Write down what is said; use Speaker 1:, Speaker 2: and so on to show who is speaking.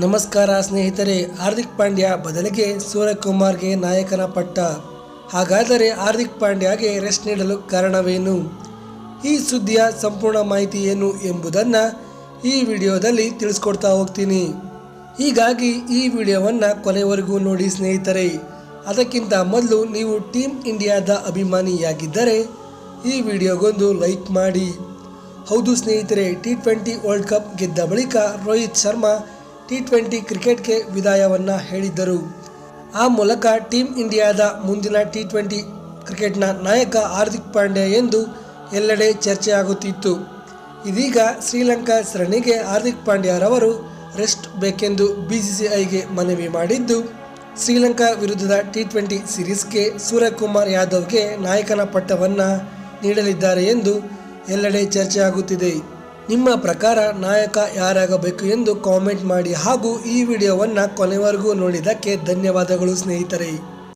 Speaker 1: ನಮಸ್ಕಾರ ಸ್ನೇಹಿತರೆ, ಹಾರ್ದಿಕ್ ಪಾಂಡ್ಯ ಬದಲಿಗೆ ಸೂರ್ಯಕುಮಾರ್ಗೆ ನಾಯಕನ ಪಟ್ಟ. ಹಾಗಾದರೆ ಹಾರ್ದಿಕ್ ಪಾಂಡ್ಯಗೆ ರೆಸ್ಟ್ ನೀಡಲು ಕಾರಣವೇನು? ಈ ಸುದ್ದಿಯ ಸಂಪೂರ್ಣ ಮಾಹಿತಿ ಏನು ಎಂಬುದನ್ನು ಈ ವಿಡಿಯೋದಲ್ಲಿ ತಿಳಿಸ್ಕೊಡ್ತಾ ಹೋಗ್ತೀನಿ. ಹೀಗಾಗಿ ಈ ವಿಡಿಯೋವನ್ನು ಕೊನೆವರೆಗೂ ನೋಡಿ ಸ್ನೇಹಿತರೆ. ಅದಕ್ಕಿಂತ ಮೊದಲು ನೀವು ಟೀಮ್ ಇಂಡಿಯಾದ ಅಭಿಮಾನಿಯಾಗಿದ್ದರೆ ಈ ವಿಡಿಯೋಗೊಂದು ಲೈಕ್ ಮಾಡಿ. ಹೌದು ಸ್ನೇಹಿತರೆ ಟಿ ಟ್ವೆಂಟಿ ವರ್ಲ್ಡ್ ಕಪ್ ಗೆದ್ದ ಬಳಿಕ ರೋಹಿತ್ ಶರ್ಮಾ ಟಿ ಟ್ವೆಂಟಿ ಕ್ರಿಕೆಟ್ಗೆ ವಿದಾಯವನ್ನು ಹೇಳಿದ್ದರು. ಆ ಮೂಲಕ ಟೀಮ್ ಇಂಡಿಯಾದ ಮುಂದಿನ ಟಿ ಟ್ವೆಂಟಿ ಕ್ರಿಕೆಟ್ನ ನಾಯಕ ಹಾರ್ದಿಕ್ ಪಾಂಡ್ಯ ಎಂದು ಎಲ್ಲೆಡೆ ಚರ್ಚೆಯಾಗುತ್ತಿತ್ತು. ಇದೀಗ ಶ್ರೀಲಂಕಾ ಸರಣಿಗೆ ಹಾರ್ದಿಕ್ ಪಾಂಡ್ಯರವರು ರೆಸ್ಟ್ ಬೇಕೆಂದು ಬಿಸಿಸಿಐಗೆ ಮನವಿ ಮಾಡಿದ್ದು, ಶ್ರೀಲಂಕಾ ವಿರುದ್ಧದ ಟಿ ಟ್ವೆಂಟಿ ಸಿರೀಸ್ಗೆ ಸೂರ್ಯಕುಮಾರ್ ಯಾದವ್ಗೆ ನಾಯಕನ ಪಟ್ಟವನ್ನು ನೀಡಲಿದ್ದಾರೆ ಎಂದು ಎಲ್ಲೆಡೆ ಚರ್ಚೆಯಾಗುತ್ತಿದೆ. ನಿಮ್ಮ ಪ್ರಕಾರ ನಾಯಕ ಯಾರಾಗಬೇಕು ಎಂದು ಕಾಮೆಂಟ್ ಮಾಡಿ ಹಾಗೂ ಈ ವಿಡಿಯೋವನ್ನು ಕೊನೆವರೆಗೂ ನೋಡಿದ್ದಕ್ಕೆ ಧನ್ಯವಾದಗಳು ಸ್ನೇಹಿತರೆ.